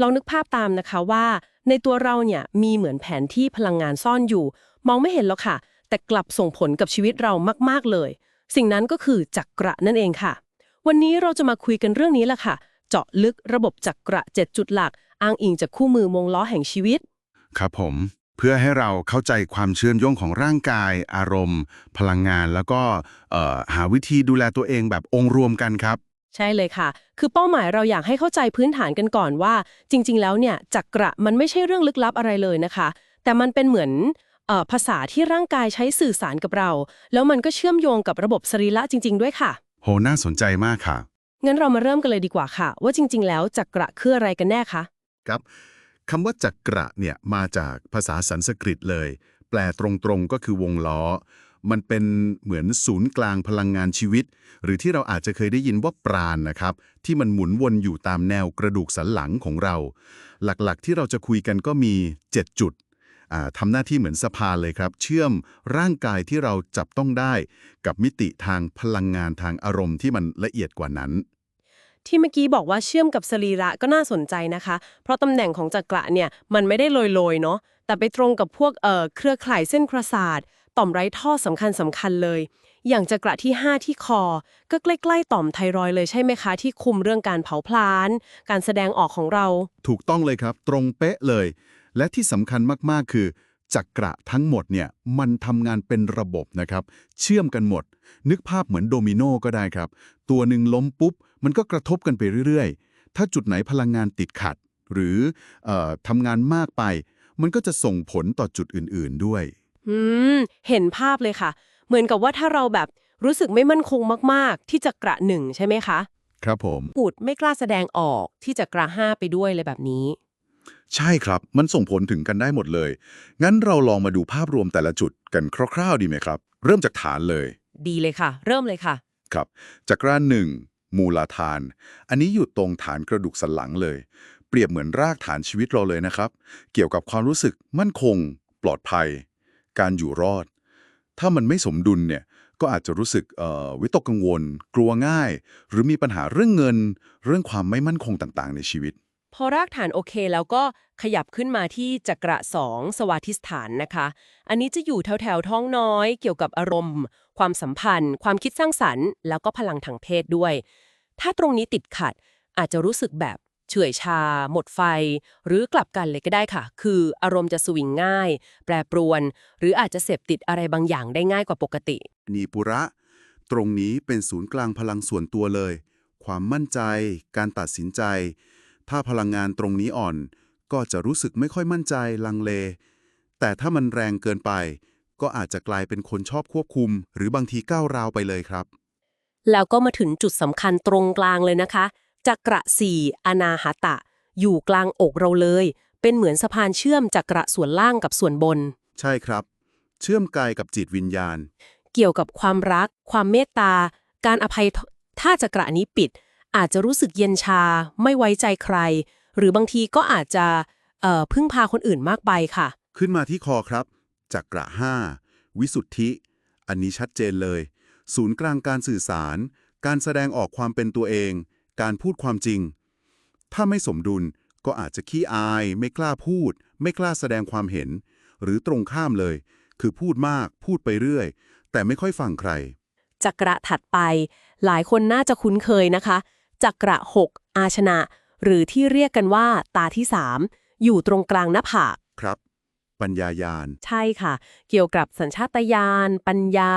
ลองนึกภาพตามนะคะว่า ในตัวเราเนี่ยมีเหมือนแผนที่พลังงานซ่อนอยู่ มองไม่เห็นหรอกค่ะ แต่กลับส่งผลกับชีวิตเรามาก ๆ เลย สิ่งนั้นก็คือจักระนั่นเองค่ะ วันนี้เราจะมาคุยกันเรื่องนี้แหละค่ะ เจาะลึกระบบจักระ 7 จุดหลัก อ้างอิงจากคู่มือวงล้อแห่งชีวิต ครับผม เพื่อให้เราเข้าใจความเชื่อมโยงของร่างกาย อารมณ์ พลังงาน แล้วก็เอ่อหาวิธีดูแลตัวเองแบบองค์รวมกันครับ ใช่เลยค่ะ คือเป้าหมายเราอยากให้เข้าใจพื้นฐานกันก่อนว่า จริง ๆ แล้วเนี่ยจักระมันไม่ใช่เรื่องลึกลับอะไรเลยนะคะ แต่มันเป็นเหมือนเอ่อภาษาที่ร่างกายใช้สื่อสารกับเรา แล้วมันก็เชื่อมโยงกับระบบสรีระจริง ๆ ด้วยค่ะ โห น่าสนใจมากค่ะ งั้นเรามาเริ่มกันเลยดีกว่าค่ะ ว่าจริง ๆ แล้วจักระคืออะไรกันแน่คะครับคำว่าจักระเนี่ยมาจากภาษาสันสกฤตเลย แปลตรงๆก็คือวงล้อ มันเป็นเหมือนศูนย์กลางพลังงานชีวิต หรือที่เราอาจจะเคยได้ยินว่าปราณนะครับ ที่มันหมุนวนอยู่ตามแนวกระดูกสันหลังของเรา หลักๆที่เราจะคุยกันก็มี 7 จุดทำหน้าที่เหมือนสะพานเลยครับ เชื่อมร่างกายที่เราจับต้องได้ กับมิติทางพลังงานทางอารมณ์ที่มันละเอียดกว่านั้น ที่เมื่อกี้บอกว่าเชื่อมกับสรีระก็น่าสนใจนะคะ เพราะตำแหน่งของจักระเนี่ยมันไม่ได้โรยๆเนาะแต่ไปตรงกับพวกเออเครือข่ายเส้นประสาท ต่อมไร้ท่อสำคัญสำคัญเลย อย่างจักระที่ 5 ที่คอ ก็ใกล้ๆต่อมไทรอยเลยใช่ไหมคะ ที่คุมเรื่องการเผาผลาญการแสดงออกของเรา ถูกต้องเลยครับ ตรงเป๊ะเลย และที่สำคัญมากๆคือจักระทั้งหมดเนี่ยมันทำงานเป็นระบบนะครับ เชื่อมกันหมด นึกภาพเหมือนโดมิโนก็ได้ครับ ตัวหนึ่งล้มปุ๊บ มันก็กระทบกันไปเรื่อยๆ ถ้าจุดไหนพลังงานติดขัด หรือเออทำงานมากไป มันก็จะส่งผลต่อจุดอื่นๆด้วย อืม เห็นภาพเลยค่ะ เหมือนกับว่าถ้าเราแบบรู้สึกไม่มั่นคงมากๆ ที่จักระหนึ่งใช่ไหมคะ ครับผม ปูดไม่กล้าแสดงออกที่จักระห้าไปด้วยเลยแบบนี้ ใช่ครับ มันส่งผลถึงกันได้หมดเลย งั้นเราลองมาดูภาพรวมแต่ละจุดกันคร่าวๆ ดีไหมครับ เริ่มจากฐานเลย ดีเลยค่ะ เริ่มเลยค่ะ ครับจักราหนึ่งมูลฐาน อันนี้อยู่ตรงฐานกระดูกสันหลังเลย เปรียบเหมือนรากฐานชีวิตเราเลยนะครับ เกี่ยวกับความรู้สึกมั่นคง ปลอดภัย การอยู่รอด ถ้ามันไม่สมดุลเนี่ยก็อาจจะรู้สึกวิตกกังวล กลัวง่าย หรือมีปัญหาเรื่องเงิน เรื่องความไม่มั่นคงต่างๆ ในชีวิต พอรากฐานโอเคแล้วก็ขยับขึ้นมาที่จักระสองสวาธิสถานนะคะ อันนี้จะอยู่แถวแถวท้องน้อย เกี่ยวกับอารมณ์ ความสัมพันธ์ ความคิดสร้างสรรค์ แล้วก็พลังทางเพศด้วย ถ้าตรงนี้ติดขัดอาจจะรู้สึกแบบ เฉื่อยชา หมดไฟ หรือกลับกันเลยก็ได้ค่ะ คืออารมณ์จะสวิงง่าย แปรปรวน หรืออาจจะเสพติดอะไรบางอย่างได้ง่ายกว่าปกติ นีปุระ ตรงนี้เป็นศูนย์กลางพลังส่วนตัวเลย ความมั่นใจ การตัดสินใจ ถ้าพลังงานตรงนี้อ่อน ก็จะรู้สึกไม่ค่อยมั่นใจลังเล แต่ถ้ามันแรงเกินไป ก็อาจจะกลายเป็นคนชอบควบคุม หรือบางทีก้าวราวไปเลยครับ แล้วก็มาถึงจุดสำคัญตรงกลางเลยนะคะ จักระสี่อนาหาตะ อยู่กลางอกเราเลย เป็นเหมือนสะพานเชื่อมจักระส่วนล่างกับส่วนบน ใช่ครับ เชื่อมกายกับจิตวิญญาณ เกี่ยวกับความรัก ความเมตตา การอภัยถ้าจักระนี้ปิด อาจจะรู้สึกเย็นชา ไม่ไว้ใจใคร หรือบางทีก็อาจจะเอ่อพึ่งพาคนอื่นมากไปค่ะ ขึ้นมาที่คอครับจักระห้าวิสุทธิ อันนี้ชัดเจนเลย ศูนย์กลางการสื่อสาร การแสดงออกความเป็นตัวเอง การพูดความจริง ถ้าไม่สมดุลก็อาจจะขี้อาย ไม่กล้าพูด ไม่กล้าแสดงความเห็น หรือตรงข้ามเลย คือพูดมาก พูดไปเรื่อย แต่ไม่ค่อยฟังใคร จักระถัดไป หลายคนน่าจะคุ้นเคยนะคะ จักระหกอาชนะ หรือที่เรียกกันว่าตาที่สามอยู่ตรงกลางหน้าผากครับปัญญายาณ ใช่ค่ะ เกี่ยวกับสัญชาตญาณปัญญา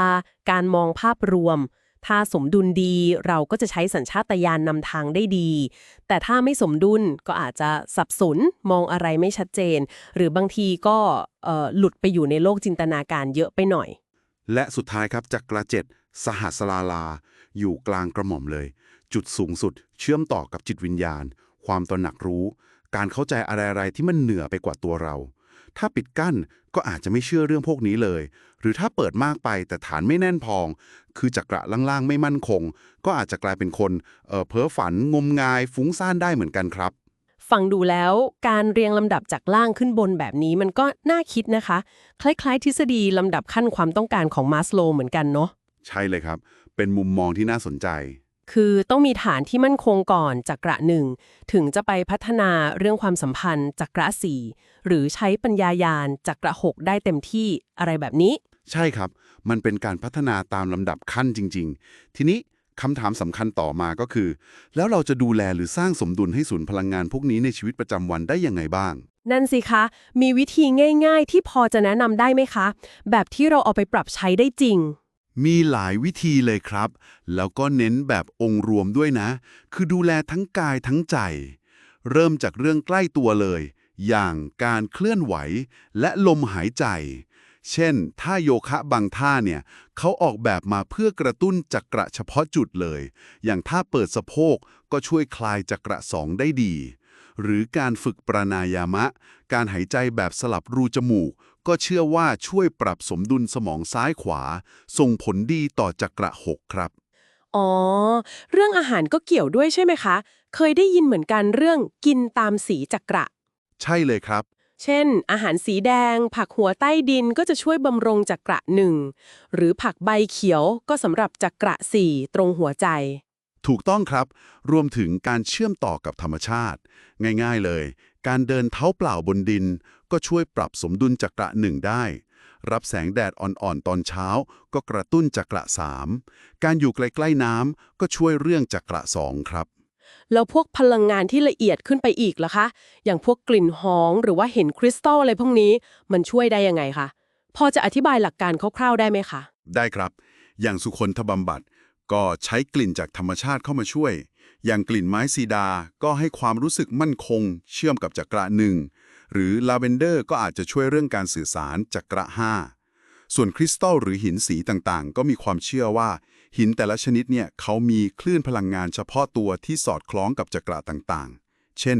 การมองภาพรวม ถ้าสมดุลดีเราก็จะใช้สัญชาตญาณนำทางได้ดี แต่ถ้าไม่สมดุลก็อาจจะสับสนมองอะไรไม่ชัดเจน หรือบางทีก็หลุดไปอยู่ในโลกจินตนาการเยอะไปหน่อย และสุดท้ายครับจักระเจ็ดสหัสลาลา อยู่กลางกระหม่อมเลย จุดสูงสุด เชื่อมต่อกับจิตวิญญาณ ความตระหนักรู้ การเข้าใจอะไรๆที่มันเหนือไปกว่าตัวเรา ถ้าปิดกั้นก็อาจจะไม่เชื่อเรื่องพวกนี้เลย หรือถ้าเปิดมากไปแต่ฐานไม่แน่นพอง คือจักระล่างๆ ไม่มั่นคง ก็อาจจะกลายเป็นคนเอ่อเพ้อฝันงมงายฟุ้งซ่านได้เหมือนกันครับ ฟังดูแล้วการเรียงลำดับจากล่างขึ้นบนแบบนี้มันก็น่าคิดนะคะ คล้ายๆ ทฤษฎีลำดับขั้นความต้องการของมาสโลว์เหมือนกันเนาะใช่เลยครับ เป็นมุมมองที่น่าสนใจ คือต้องมีฐานที่มั่นคงก่อนจักระหนึ่งถึงจะไปพัฒนาเรื่องความสัมพันธ์จักระสี่หรือใช้ปัญญายาณจักระหกได้เต็มที่อะไรแบบนี้ ใช่ครับ มันเป็นการพัฒนาตามลำดับขั้นจริง ๆ ทีนี้คำถามสำคัญต่อมาก็คือ แล้วเราจะดูแลหรือสร้างสมดุลให้ศูนย์พลังงานพวกนี้ในชีวิตประจำวันได้ยังไงบ้าง นั่นสิคะ มีวิธีง่าย ๆ ที่พอจะแนะนำได้ไหมคะ แบบที่เราเอาไปปรับใช้ได้จริง มีหลายวิธีเลยครับ แล้วก็เน้นแบบองค์รวมด้วยนะ คือดูแลทั้งกายทั้งใจ เริ่มจากเรื่องใกล้ตัวเลย อย่างการเคลื่อนไหวและลมหายใจ เช่น ท่าโยคะบางท่าเนี่ยเขาออกแบบมาเพื่อกระตุ้นจักระเฉพาะจุดเลย อย่างท่าเปิดสะโพกก็ช่วยคลายจักระสองได้ดี หรือการฝึกปรานายามะ การหายใจแบบสลับรูจมูกก็เชื่อว่าช่วยปรับสมดุลสมองซ้ายขวา ส่งผลดีต่อจักระหกครับ อ๋อ เรื่องอาหารก็เกี่ยวด้วยใช่ไหมคะ เคยได้ยินเหมือนกันเรื่องกินตามสีจักระ ใช่เลยครับ เช่น อาหารสีแดง ผักหัวใต้ดินก็จะช่วยบำรุงจักระหนึ่งหรือผักใบเขียวก็สำหรับจักระสี่ตรงหัวใจถูกต้องครับ รวมถึงการเชื่อมต่อกับธรรมชาติ ง่ายๆเลย การเดินเท้าเปล่าบนดิน ก็ช่วยปรับสมดุลจักระหนึ่งได้ รับแสงแดดอ่อนๆ ตอนเช้า ก็กระตุ้นจักระสามการอยู่ใกล้ๆน้ำก็ช่วยเรื่องจักระสองครับ แล้วพวกพลังงานที่ละเอียดขึ้นไปอีกล่ะคะ อย่างพวกกลิ่นหอมหรือว่าเห็นคริสตัลอะไรพวกนี้ มันช่วยได้ยังไงคะ พอจะอธิบายหลักการคร่าวๆได้ไหมคะ ได้ครับ อย่างสุคนทบำบัดก็ใช้กลิ่นจากธรรมชาติเข้ามาช่วย อย่างกลิ่นไม้ซีดา ก็ให้ความรู้สึกมั่นคง เชื่อมกับจักระหนึ่ง หรือลาเวนเดอร์ก็อาจจะช่วยเรื่องการสื่อสารจักระห้าส่วนคริสตัลหรือหินสีต่างๆ ก็มีความเชื่อว่า หินแต่ละชนิดเนี่ยเขามีคลื่นพลังงานเฉพาะตัวที่สอดคล้องกับจักระต่างๆ เช่น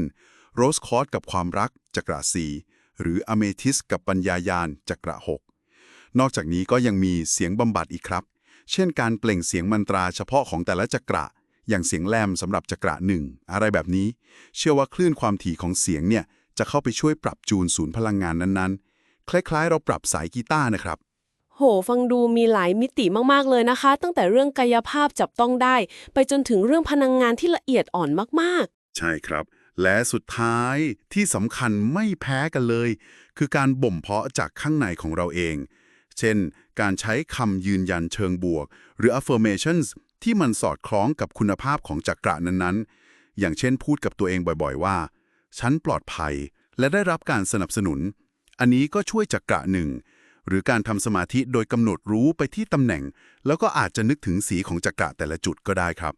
โรสคอร์สกับความรักจักระสีหรืออเมทิสกับปัญญายาณจักระหกนอกจากนี้ก็ยังมีเสียงบำบัดอีกครับ เช่นการเปล่งเสียงมันตราเฉพาะของแต่ละจักระ อย่างเสียงแลมสำหรับจักระหนึ่งอะไรแบบนี้ เชื่อว่าคลื่นความถี่ของเสียงเนี่ยจะเข้าไปช่วยปรับจูนศูนย์พลังงานนั้นๆ คล้ายๆ เราปรับสายกีตาร์นะครับ โห ฟังดูมีหลายมิติมากๆเลยนะคะ ตั้งแต่เรื่องกายภาพจับต้องได้ ไปจนถึงเรื่องพลังงานที่ละเอียดอ่อนมากใช่ครับ และสุดท้ายที่สำคัญไม่แพ้กันเลย คือการบ่มเพาะจากข้างในของเราเอง เช่น การใช้คำยืนยันเชิงบวก หรือ affirmations ที่มันสอดคล้องกับคุณภาพของจักระนั้นๆ อย่างเช่นพูดกับตัวเองบ่อยๆ ว่า ฉันปลอดภัยและได้รับการสนับสนุน อันนี้ก็ช่วยจักระหนึ่ง หรือการทำสมาธิโดยกำหนดรู้ไปที่ตำแหน่ง แล้วก็อาจจะนึกถึงสีของจักระแต่ละจุดก็ได้ครับ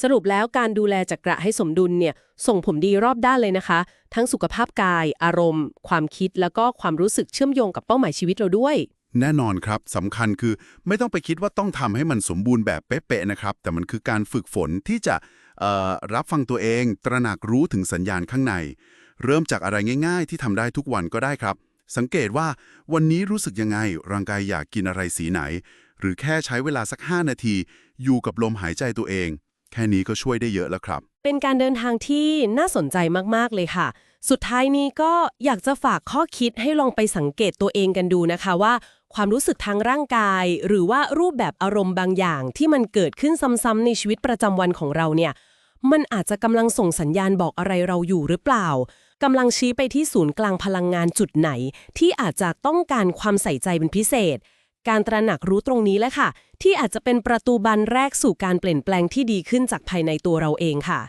สรุปแล้วการดูแลจักระให้สมดุลเนี่ยส่งผลดีรอบด้านเลยนะคะ ทั้งสุขภาพกาย อารมณ์ ความคิดแล้วก็ความรู้สึกเชื่อมโยงกับเป้าหมายชีวิตเราด้วย แน่นอนครับสำคัญคือไม่ต้องไปคิดว่าต้องทำให้มันสมบูรณ์แบบเป๊ะๆนะครับ แต่มันคือการฝึกฝนที่จะรับฟังตัวเอง ตระหนักรู้ถึงสัญญาณข้างใน เริ่มจากอะไรง่ายๆ ที่ทำได้ทุกวันก็ได้ครับ สังเกตว่าวันนี้รู้สึกยังไง ร่างกายอยากกินอะไรสีไหน หรือแค่ใช้เวลาสัก 5 นาที อยู่กับลมหายใจตัวเอง แค่นี้ก็ช่วยได้เยอะแล้วครับ เป็นการเดินทางที่น่าสนใจมากๆเลยค่ะ สุดท้ายนี้ก็อยากจะฝากข้อคิดให้ลองไปสังเกตตัวเองกันดูนะคะว่า ความรู้สึกทางร่างกาย หรือว่ารูปแบบอารมณ์บางอย่างที่มันเกิดขึ้นซ้ำๆในชีวิตประจำวันของเราเนี่ย มันอาจจะกำลังส่งสัญญาณบอกอะไรเราอยู่หรือเปล่ากำลังชี้ไปที่ศูนย์กลางพลังงานจุดไหน ที่อาจจะต้องการความใส่ใจเป็นพิเศษ การตระหนักรู้ตรงนี้แหละค่ะ ที่อาจจะเป็นประตูบานแรกสู่การเปลี่ยนแปลงที่ดีขึ้นจากภายในตัวเราเองค่ะ